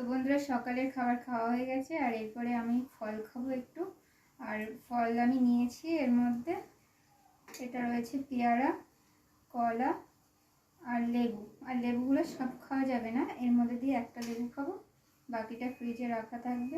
তো বন্ধুরা, সকালের খাবার খাওয়া হয়ে গেছে, আর এরপরে আমি ফল খাব একটু। আর ফল আমি নিয়েছি, এর মধ্যে এটা রয়েছে পেয়ারা, কলা আর লেবু। আর লেবুগুলো সব খাওয়া যাবে না, এর মধ্যে দিয়ে একটা লেবু খাব, বাকিটা ফ্রিজে রাখা থাকবে।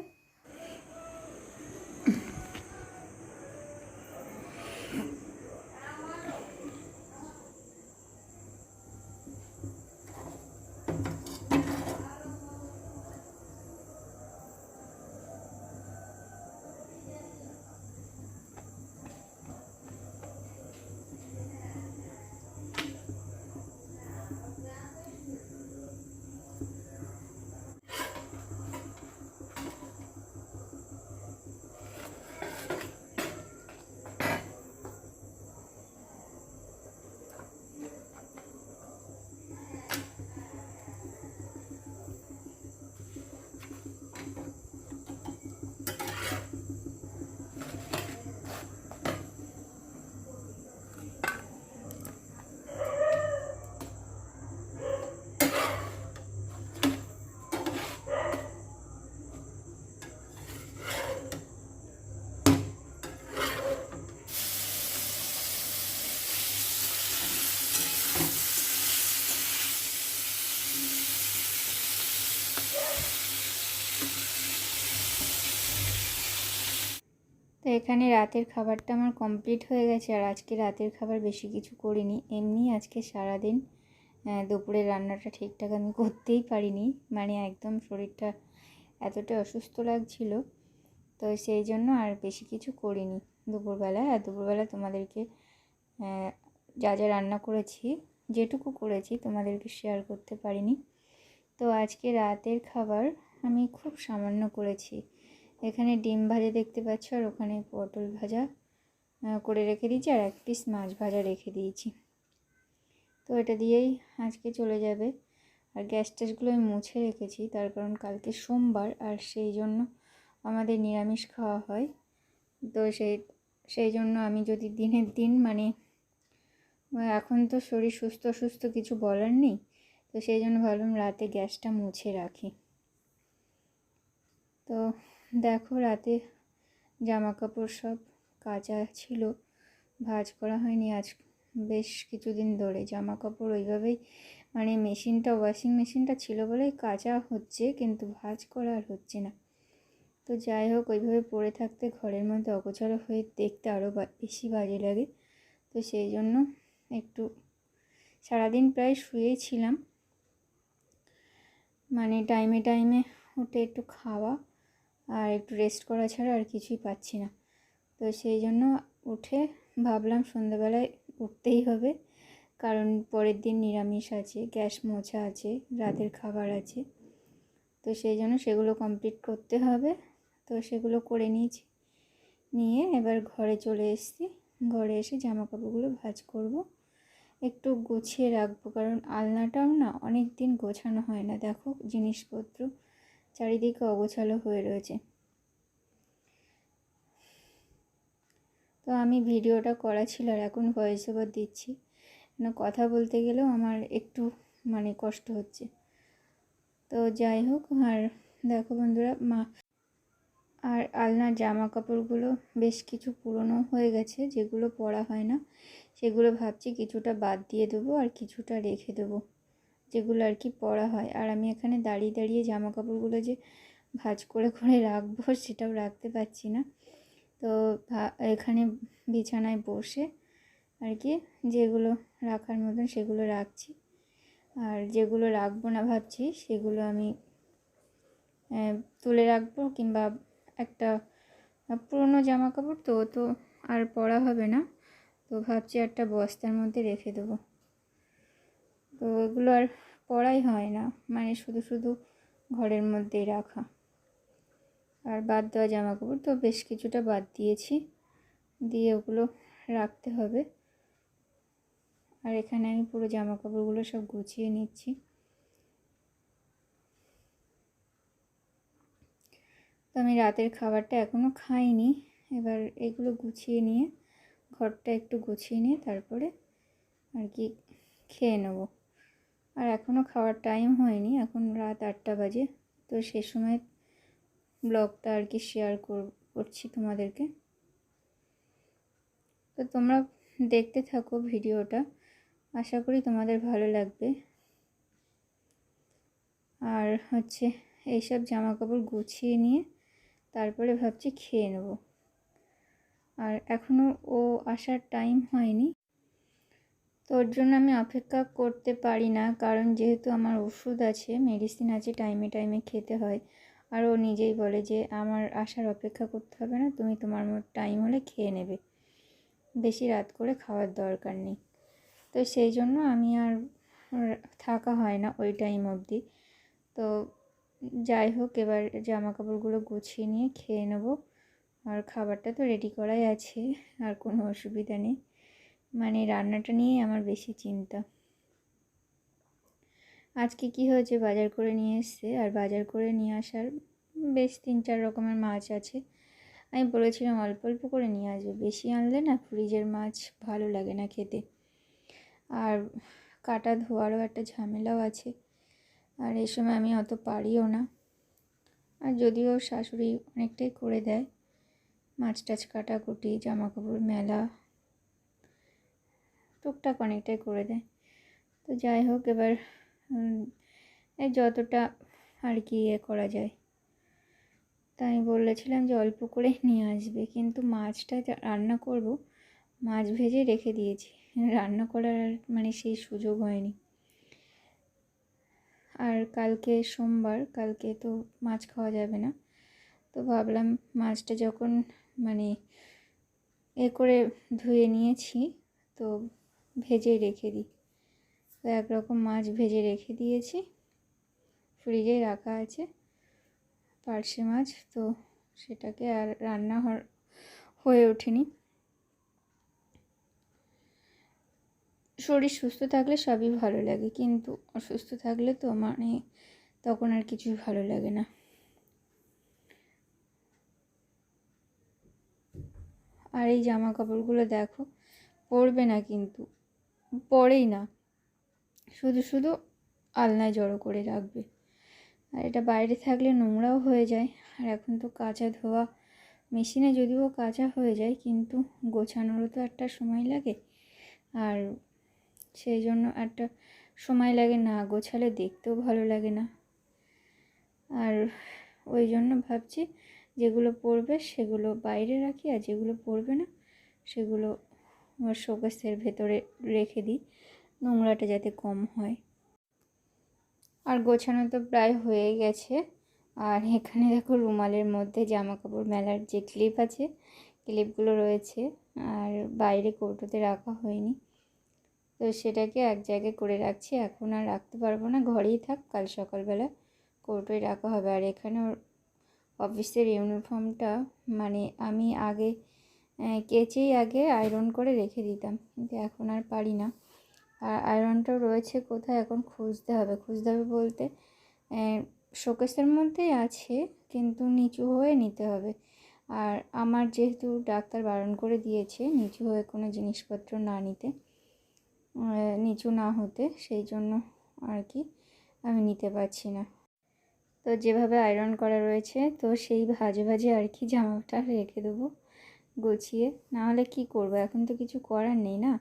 এখানে রাতের খাবারটা আমার কমপ্লিট হয়ে গেছে আর আজকে রাতের খাবার বেশি কিছু করিনি। এমনি আজকে সারাদিন আহ, দুপুরের রান্নাটা ঠিকঠাক আমি করতেই পারিনি। মানে একদম শরীরটা এতটা অসুস্থ লাগছিল তো সেই জন্য আর বেশি কিছু করিনি দুপুরবেলা। আর দুপুরবেলা তোমাদেরকে যা যা রান্না করেছি যেটুকু করেছি তোমাদেরকে শেয়ার করতে পারিনি। তো আজকে রাতের খাবার আমি খুব সামান্য করেছি। এখানে ডিম ভাজা দেখতে পাচ্ছ, আর ওখানে পটল ভাজা করে রেখে দিয়েছি, আর এক পিস মাছ ভাজা রেখে দিয়েছি। তো এটা দিয়েই আজকে চলে যাবে। আর গ্যাস ট্যাসগুলো আমি মুছে রেখেছি, তার কারণ কালকে সোমবার, আর সেই জন্য আমাদের নিরামিষ খাওয়া হয়। তো সেই সেই জন্য আমি যদি দিনের দিন মানে এখন তো শরীর সুস্থ অসুস্থ কিছু বলার নেই, তো সেই জন্য ভাবলাম রাতে গ্যাসটা মুছে রাখি। তো দেখো রাতে জামা কাপড় সব কাচা ছিল, ভাঁজ করা হয়নি আজ। বেশ কিছুদিন ধরে জামা কাপড় ওইভাবেই মানে মেশিনটা ওয়াশিং মেশিনটা ছিল বলেই কাচা হচ্ছে, কিন্তু ভাঁজ করা আর হচ্ছে না। তো যাই হোক, ওইভাবে পড়ে থাকতে ঘরের মধ্যে অগোছালো হয়ে দেখতে আরও বেশি বাজে লাগে। তো সেই জন্য একটু সারাদিন প্রায় শুয়েই ছিলাম। মানে টাইমে টাইমে উঠে একটু খাওয়া। আর একটু রেস্ট করা ছাড়া আর কিছুই পাচ্ছি না। তো সেই জন্য উঠে ভাবলাম সন্ধ্যাবেলায় উঠতেই হবে। কারণ পরের দিন নিরামিষ আছে, গ্যাস মোছা আছে, রাতের খাবার আছে। তো সেই জন্য সেগুলো কমপ্লিট করতে হবে। তো সেগুলো করে নিয়েছি। নিয়ে এবার ঘরে চলে এসেছি। ঘরে এসে জামা কাপড়গুলো ভাঁজ করব। একটু গুছিয়ে রাখব। কারণ আলনাটাও না অনেক দিন গোছানো হয় না। দেখো জিনিসপত্র। চারিদিকে অগোছালো হয়ে রয়েছে। তো আমি ভিডিওটা করা ছিল আর এখন ভয়েস ওভার দিচ্ছি। কেন কথা বলতে গেলেও আমার একটু মানে কষ্ট হচ্ছে। তো যাই হোক, আর দেখো বন্ধুরা, মা আর আলনার জামা কাপড়গুলো বেশ কিছু পুরনো হয়ে গেছে, যেগুলো পরা হয় না। সেগুলো ভাবছি কিছুটা বাদ দিয়ে দেবো আর কিছুটা রেখে দেবো। যেগুলো আর কি পরা হয়। আর আমি এখানে দাঁড়িয়ে দাঁড়িয়ে জামা কাপড়গুলো যে ভাঁজ করে করে রাখব, সেটাও রাখতে পারছি না। তো এখানে বিছানায় বসে আর কি যেগুলো রাখার মতন সেগুলো রাখছি। আর যেগুলো রাখব না ভাবছি, সেগুলো আমি তুলে রাখব কিংবা একটা পুরনো জামা কাপড় তো তো আর পরা হবে না। তো ভাবছি একটা বস্তার মধ্যে রেখে দেবো। তো এগুলো আর পড়াই হয় না। মানে শুধু শুধু ঘরের মধ্যেই রাখা। আর বাদ দেওয়া জামা কাপড় তো বেশ কিছুটা বাদ দিয়েছি। দিয়ে ওগুলো রাখতে হবে। আর এখানে আমি পুরো জামা কাপড়গুলো সব গুছিয়ে নিচ্ছি। তো আমি রাতের খাবারটা এখনও খাইনি। এবার এগুলো গুছিয়ে নিয়ে, ঘরটা একটু গুছিয়ে নিয়ে তারপরে আর কি খেয়ে নেব। আর এখনও খাওয়ার টাইম হয়নি, এখন রাত আটটা বাজে। তো সে সময় ব্লগটা আর কি শেয়ার করছি তোমাদেরকে। তো তোমরা দেখতে থাকো ভিডিওটা, আশা করি তোমাদের ভালো লাগবে। আর হচ্ছে এইসব জামা কাপড় গুছিয়ে নিয়ে তারপরে ভাবছি খেয়ে নেব। আর এখনও ও আসার টাইম হয়নি। তো ওর জন্য আমি অপেক্ষা করতে পারি না। কারণ যেহেতু আমার ওষুধ আছে মেডিসিন আছে টাইমে টাইমে খেতে হয়। আর ও নিজেই বলে যে, আমার আসার অপেক্ষা করতে হবে না, তুমি তোমার টাইম হলে খেয়ে নেবে। বেশি রাত করে খাওয়ার দরকার নেই। তো সেই জন্য আমি আর থাকা হয় না ওই টাইম অবধি। তো যাই হোক, এবার জামা কাপড়গুলো গুছিয়ে নিয়ে খেয়ে নেব। আর খাবারটা তো রেডি করাই আছে, আর কোনো অসুবিধা নেই। মানে রান্নাটা নিয়েই আমার বেশি চিন্তা। আজকে কি হয়েছে? বাজার করে নিয়ে এসছে। আর বাজার করে নিয়ে আসার বেশ তিন চার রকমের মাছ আছে। আমি বলেছিলাম অল্প অল্প করে নিয়ে আসবে। বেশি আনলে না ফ্রিজের মাছ ভালো লাগে না খেতে। আর কাটা ধোয়ারও একটা ঝামেলাও আছে। আর এই সময় আমি অত পারিও না। আর যদিও শাশুড়ি অনেকটাই করে দেয়। মাছ টাছ কাটাকুটি জামা কাপড় মেলা টুকটাক অনেকটাই করে দেয়। তো যাই হোক, এবার যতটা আর কি ইয়ে করা যায়। তাই বলেছিলাম যে অল্প করে নিয়ে আসবে, কিন্তু মাছটা রান্না করব, মাছ ভেজে রেখে দিয়েছি। রান্না করার মানে সেই সুযোগ হয়নি। আর কালকে সোমবার, কালকে তো মাছ খাওয়া যাবে না। তো ভাবলাম মাছটা যখন মানে এ করে ধুয়ে নিয়েছি, তো ভেজে রেখে দিই। তো একরকম মাছ ভেজে রেখে দিয়েছি। ফ্রিজে রাখা আছে পার্শে মাছ, তো সেটাকে আর রান্না হয়ে ওঠেনি। শরীর সুস্থ থাকলে সবই ভালো লাগে, কিন্তু অসুস্থ থাকলে তো মানে তখন আর কিছুই ভালো লাগে না। আর এই জামা কাপড়গুলো দেখো, পরবে না কিন্তু। পরেই না। শুধু শুধু আলনায় জড়ো করে রাখবে। আর এটা বাইরে থাকলে নোংরাও হয়ে যায়। আর এখন তো কাঁচা ধোয়া মেশিনে যদিও কাঁচা হয়ে যায়, কিন্তু গোছানোরও তো একটা সময় লাগে। আর সেই জন্য একটা সময় লাগে না, গোছালে দেখতেও ভালো লাগে না। আর ওই জন্য ভাবছি, যেগুলো পড়বে সেগুলো বাইরে রাখি, আর যেগুলো পড়বে না, সেগুলো শোকেসের ভেতরে রেখে দিই, নোংরাটা যাতে কম হয়। আর গোছানো তো প্রায় হয়ে গেছে। আর এখানে দেখো রুমালের মধ্যে জামা কাপড় মেলার যে ক্লিপ আছে, ক্লিপগুলো রয়েছে। আর বাইরে কৌটোতে রাখা হয়নি। তো সেটাকে এক জায়গায় করে রাখছি। এখন আর রাখতে পারব না। ঘরেই থাক, কাল সকালবেলা কৌটোয় রাখা হবে। আর এখানে অফিসের ইউনিফর্মটা মানে আমি আগে কেচেই আগে আয়রন করে রেখে দিতাম। কিন্তু এখন আর পারি না। আর আয়রনটাও রয়েছে কোথায়? এখন খুঁজতে হবে। খুঁজতে হবে বলতে শোকেসের মধ্যেই আছে, কিন্তু নিচু হয়ে নিতে হবে। আর আমার যেহেতু ডাক্তার বারণ করে দিয়েছে, নিচু হয়ে কোনো জিনিসপত্র না নিতে নিচু না হতে, সেই জন্য আর কি আমি নিতে পারছি না। তো যেভাবে আয়রন করা রয়েছে, তো সেই ভাজে ভাজে আর কি জামাটা রেখে দেবো। গুছিয়ে, নাহলে কি করব? এখন তো কিছু করার নেই না?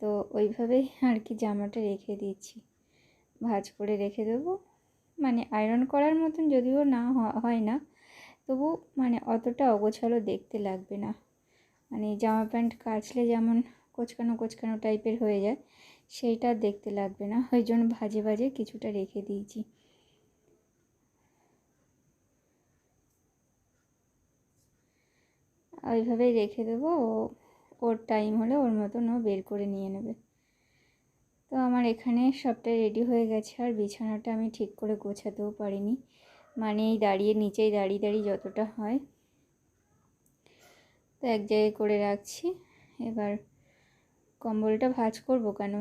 তো ওইভাবেই আর কি জামাটা রেখে দিচ্ছি। ভাজ করে রেখে দেবো। মানে আয়রন করার মতন যদিও না হয় না, তবু মানে অতটা অগোছালো দেখতে লাগবে না। মানে জামা প্যান্ট কাচলে যেমন কোচকানো কোচকানো টাইপের হয়ে যায়, সেইটা দেখতে লাগবে না। ওই জন্য ভাজে ভাজে কিছুটা রেখে দিয়েছি। ওইভাবেই রেখে দেবো। ও, ওর টাইম হলে ওর মতন ও বের করে নিয়ে নেবে। তো আমার এখানে সবটাই রেডি হয়ে গেছে আর বিছানাটা আমি ঠিক করে গোছাতেও পারিনি। মানে এই দাঁড়িয়ে নিচেই দাঁড়িয়ে দাঁড়িয়ে যতটা হয়। তো এক জায়গায় করে রাখছি। এবার কম্বলটা ভাজ করব কেন?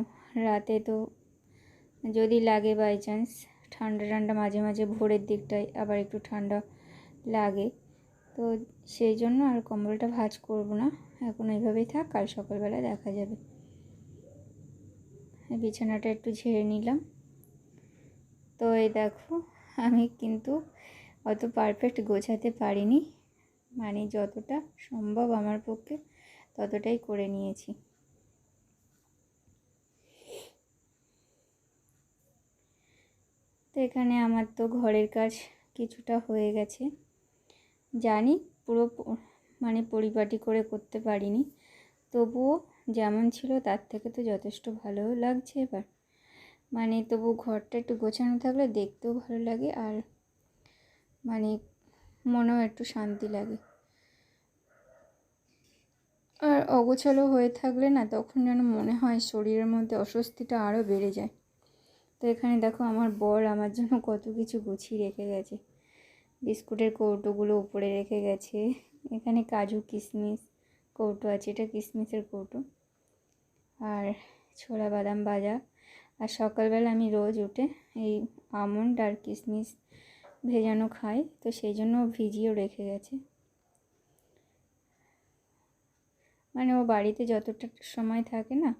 রাতে তো যদি লাগে বাই চান্স ঠান্ডা ঠান্ডা মাঝে মাঝে ভোরের দিকটায় আবার একটু ঠান্ডা লাগে। তো সেই জন্য আর কম্বলটা ভাজ করব না। এখন এইভাবেই থাক, কাল সকালবেলা দেখা যাবে। বিছানাটা একটু ঝেড়ে নিলাম। তো এই দেখো, আমি কিন্তু অত পারফেক্ট গোছাতে পারিনি। মানে যতটা সম্ভব আমার পক্ষে ততটাই করে নিয়েছি। তো এখানে আমার তো ঘরের কাজ কিছুটা হয়ে গেছে। জানি, পুরো মানে পরিপাটি করে করতে পারিনি। তবুও যেমন ছিল তার থেকে তো যথেষ্ট ভালো লাগছে এবার। মানে তবু ঘরটা একটু গোছানো থাকলে দেখতেও ভালো লাগে আর মানে মনেও একটু শান্তি লাগে। আর অগোছালো হয়ে থাকলে না তখন যেন মনে হয় শরীরের মধ্যে অস্বস্তিটা আরও বেড়ে যায়। তো এখানে দেখো আমার বর আমার জন্য কত কিছু গুছিয়ে রেখে গেছে। বিস্কুটের কৌটোগুলো উপরে রেখে গেছে। এখানে কাজু কিশমিশ কৌটো আছে, এটা কিশমিশের কৌটো। আর ছোলা বাদাম ভাজা। আর সকালবেলা আমি রোজ উঠে এই আমন্ড আর কিশমিশ ভেজানো খাই, তো সেই জন্য ভিজিয়েও রেখে গেছে। মানে ও বাড়িতে যতটা সময় থাকে না,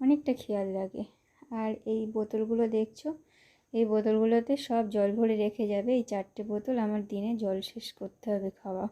অনেকটা খেয়াল লাগে আর এই বোতলগুলো দেখছ এই বোতলগুলোতে সব জল ভরে রেখে যাবে। এই চারটে বোতল আমার দিনে জল শেষ করতে হবে খাওয়া।